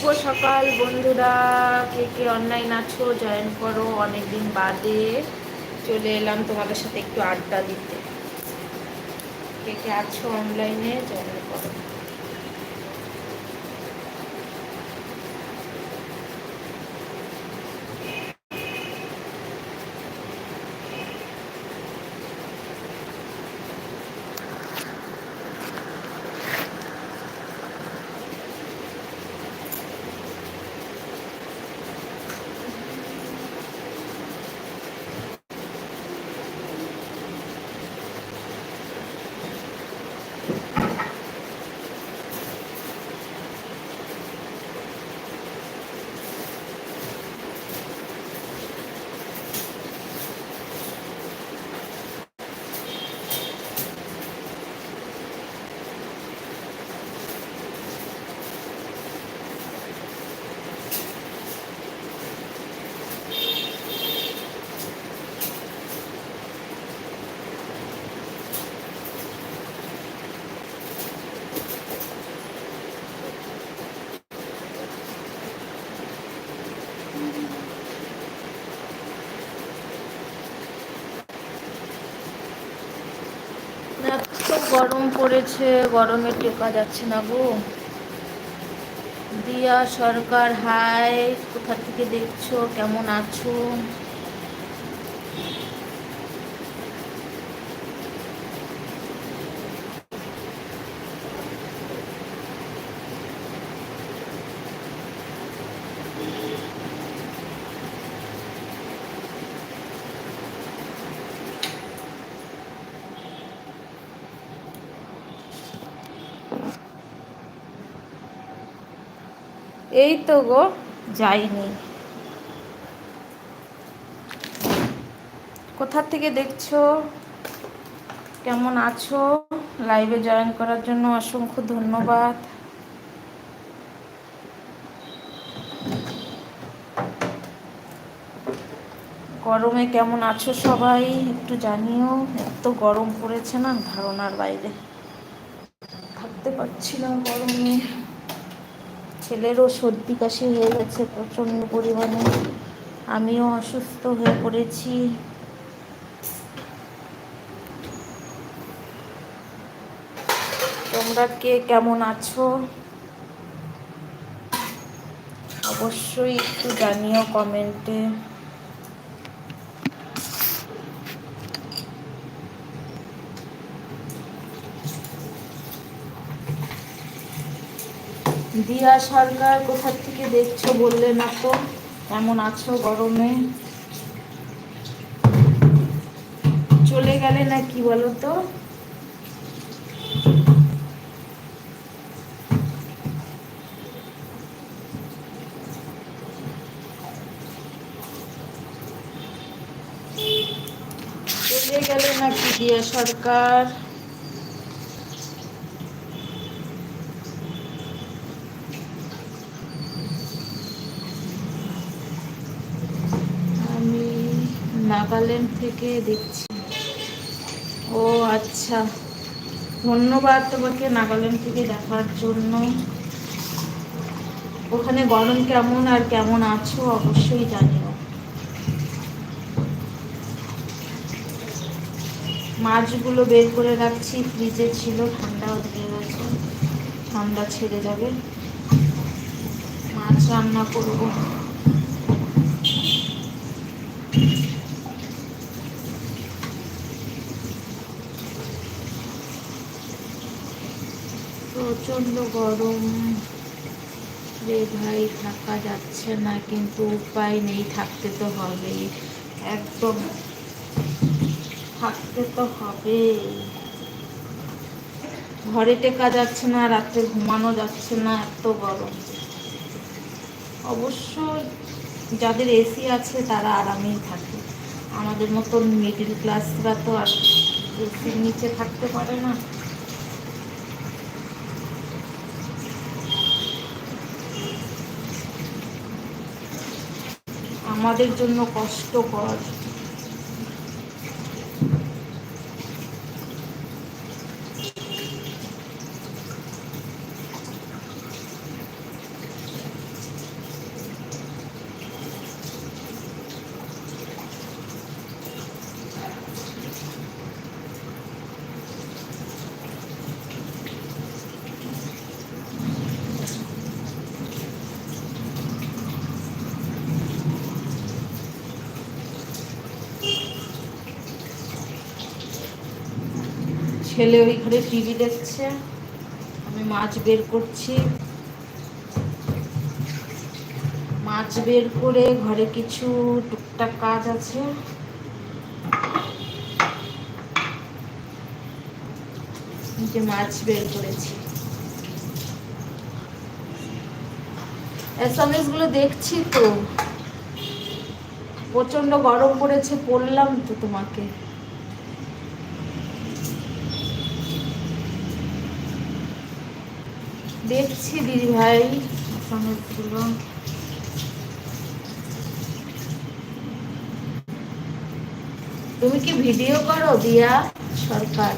শুভ সকাল বন্ধুরা, কে কে অনলাইন আছো জয়েন করো, অনেকদিন বাদে চলে এলাম তোমাদের সাথে একটু আড্ডা দিতে। কে কে আছো অনলাইনে জয়েন করো। এত গরম পড়েছে, গরমে টেকা যাচ্ছে না গো। দিয়া সরকার হাই কোথা থেকে দেখছ, কেমন আছো? এই তো গো, যাইনি। কোথা থেকে দেখছ? কেমন আছো? লাইভে জয়েন করার জন্য অসংখ্য ধন্যবাদ। গরমে কেমন আছো সবাই? একটু জানিও, এত গরম পড়েছে না ধারণার বাইরে। থাকতে পারছি না গরমে। ছেলেরও সর্দি কাশি হয়ে গেছে প্রচণ্ড পরিমাণে। আমিও অসুস্থ হয়ে পড়েছি। তোমরা কে কেমন আছো? অবশ্যই একটু জানিও কমেন্টে। দিয়া সরকার কোথার থেকে দেখছ বললে না তো? কেমন আছো গরমে? চলে গেলে না কি বলো তো চলে গেলে নাকি দিয়া সরকার আমি নাগাল্যান্ড থেকে দেখছি। ও আচ্ছা। ধন্যবাদ তোমাকে নাগাল্যান্ড থেকে দেখার জন্য। ওখানে গরম কেমন আর কেমন আছো অবশ্যই জানিও। মাছগুলো বের করে রাখছি, ফ্রিজে ছিল, ঠান্ডা হয়ে গেছে। ঠান্ডা ছেড়ে যাবে। মাছ রান্না করব। প্রচণ্ড গরম। রে ভাই, থাকা যাচ্ছে না, কিন্তু উপায় নেই, থাকতে তো হবেই। একদম থাকতে তো হবে ঘরে টেকা যাচ্ছে না রাত্রে ঘুমানো যাচ্ছে না, এত গরম। অবশ্য যাদের এসি আছে, তারা আরামেই থাকে। আমাদের মতন মিডিল ক্লাসরা তো আর এসির নিচে থাকতে পারে না। আমাদের জন্য কষ্টকর ছেলে ওই ঘরে টিভি দেখছে। আমি মাছ বের করছি। মাছ বের করে ঘরে কিছু টুকটাক কাজ আছে। যে মাছ বের করেছি। এসএমএসগুলো দেখছি তো। প্রচণ্ড গরম পড়েছে, পড়লাম তো তোমাকে। দেখছি দিদি ভাই। তুমি কি ভিডিও করো দিয়া সরকার?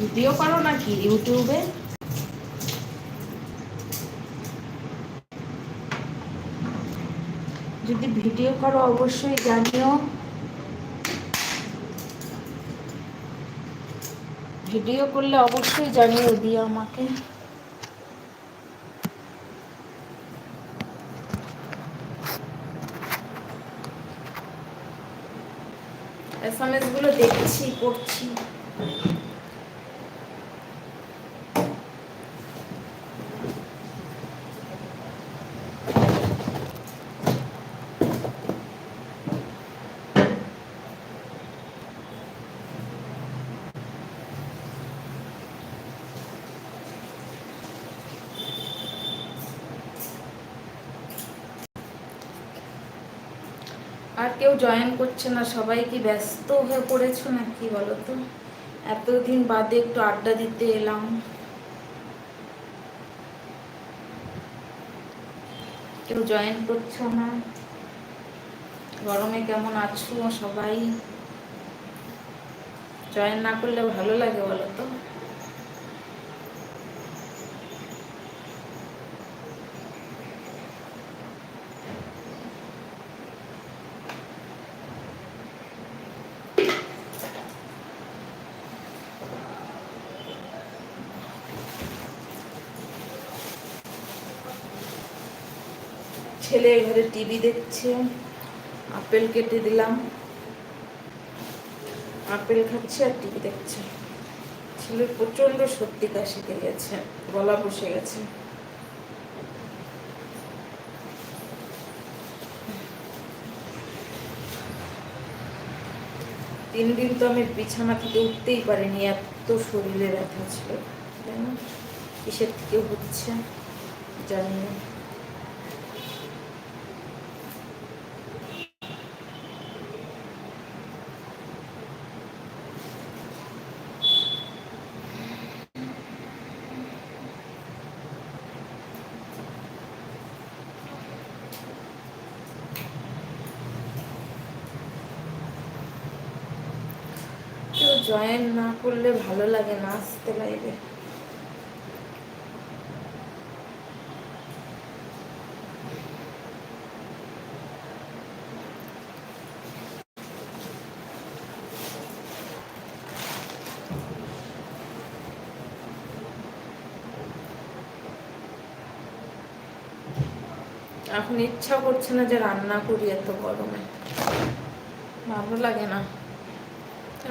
ভিডিও করো নাকি ইউটিউবে? যদি ভিডিও করো অবশ্যই জানিও। ভিডিও করলে অবশ্যই জানিও দিও আমাকে। এসএমএসগুলো দেখছি করছি। আর কেউ জয়েন করছে না। সবাই কি ব্যস্ত হয়ে পড়েছো নাকি বলো তো এতদিন বাদে একটু আড্ডা দিতে এলাম। কেউ জয়েন করছ না? গরমে কেমন আছো সবাই? জয়েন না করলে ভালো লাগে বলো তো ছেলে ঘরে টিভি দেখছে, আপেল কেটে দিলাম। আপেল খাচ্ছে আর টিভি দেখছে। ছেলের প্রচণ্ড সত্যি কাশিতে গেছে গলা বসে গেছে। তিন দিন তো আমি বিছানা থেকে উঠতেই পারিনি, এত শরীরে ব্যথা ছিল। কিসের থেকে হচ্ছে জানি না কেউ জয়েন না করলে ভালো লাগে না, আসতে লাইভে এখন ইচ্ছা করছে না যে রান্না করি এত গরমে। ভালো লাগে না।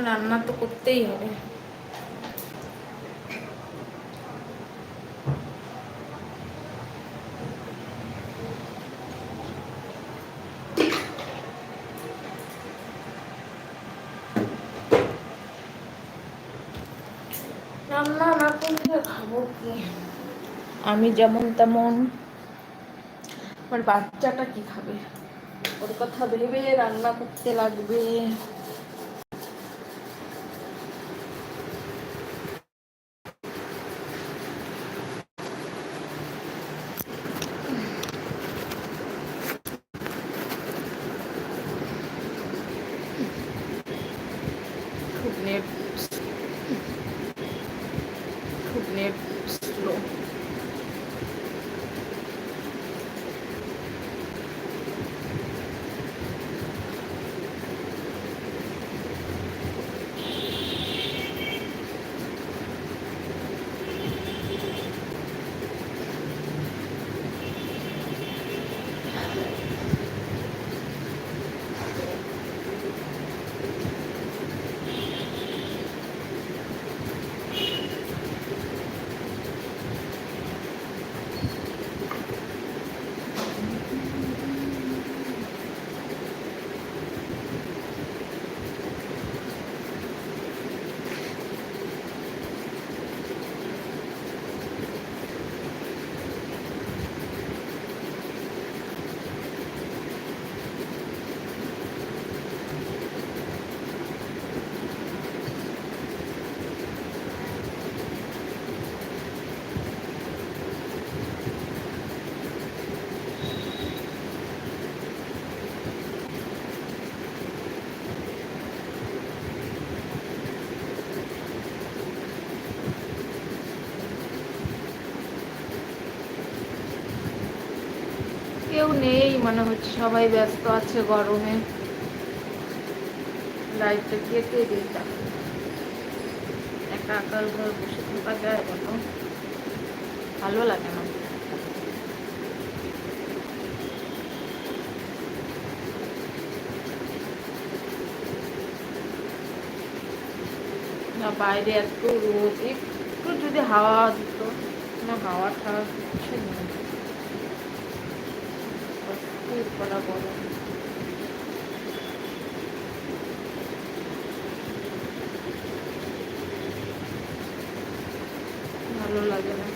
রান্না তো করতেই হবে। রান্না খাব কি? আমি যেমন তেমন আমার বাচ্চাটা কি খাবে? ওর কথা ভেবে রান্না করতে লাগবে। Nick মনে হচ্ছে সবাই ব্যস্ত আছে গরমে। লাইটটা কেটে দিতা একা একার ঘর বসে থাকা যায় বলো। ভালো লাগে না। না, বাইরে এত রোদ, একটু যদি হাওয়া দিত, না হাওয়া ঠাওয়া কিছু নেই অস্থির করা গরম ভালো লাগে না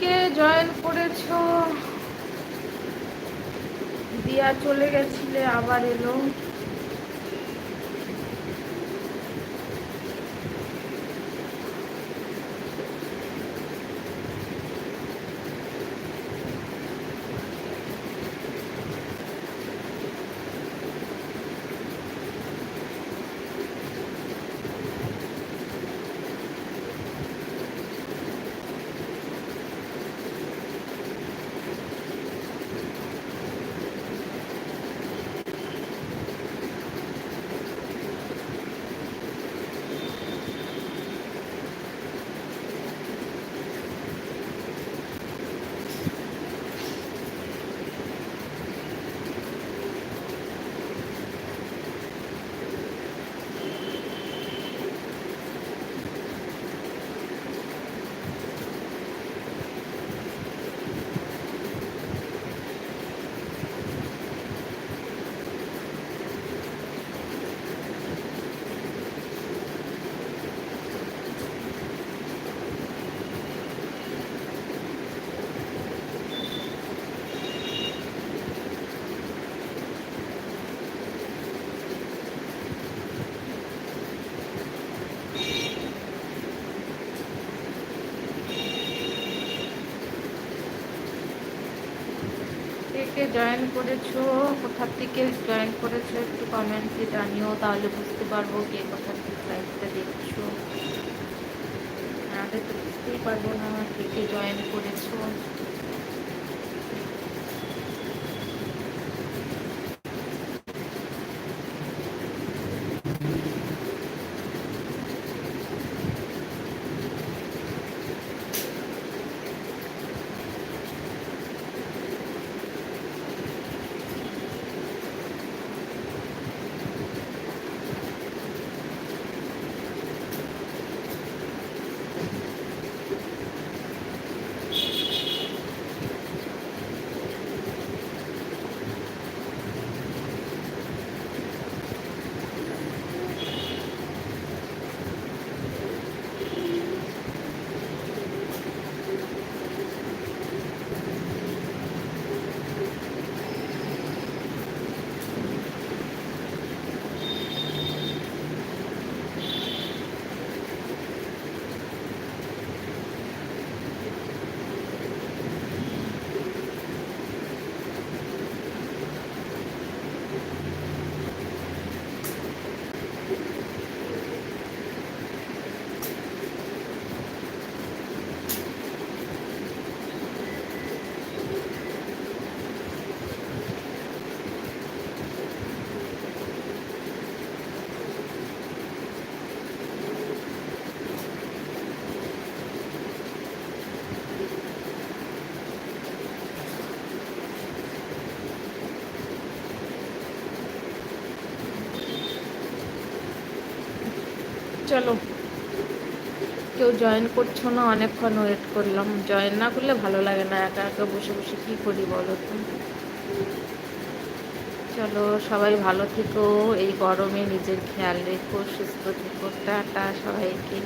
কে জয়েন করেছ দিয়া চলে গেছিলে আবার এলো। কে কে জয়েন করেছ? কোথার থেকে জয়েন করেছ? একটু কমেন্টে জানিও, তাহলে বুঝতে পারব কে কোথা থেকে লাইভটা দেখছ। আমাদের তো বুঝতেই পারব না কে কে জয়েন করেছ। চলো। কেউ জয়েন করছ না? অনেকক্ষণ ওয়েট করলাম। জয়েন না করলে ভালো লাগে না। একা একা বসে বসে কী করি বলো তো? চলো, সবাই ভালো থেকো। এই গরমে নিজের খেয়াল রেখো, সুস্থ থেকো। টাটা সবাইকে।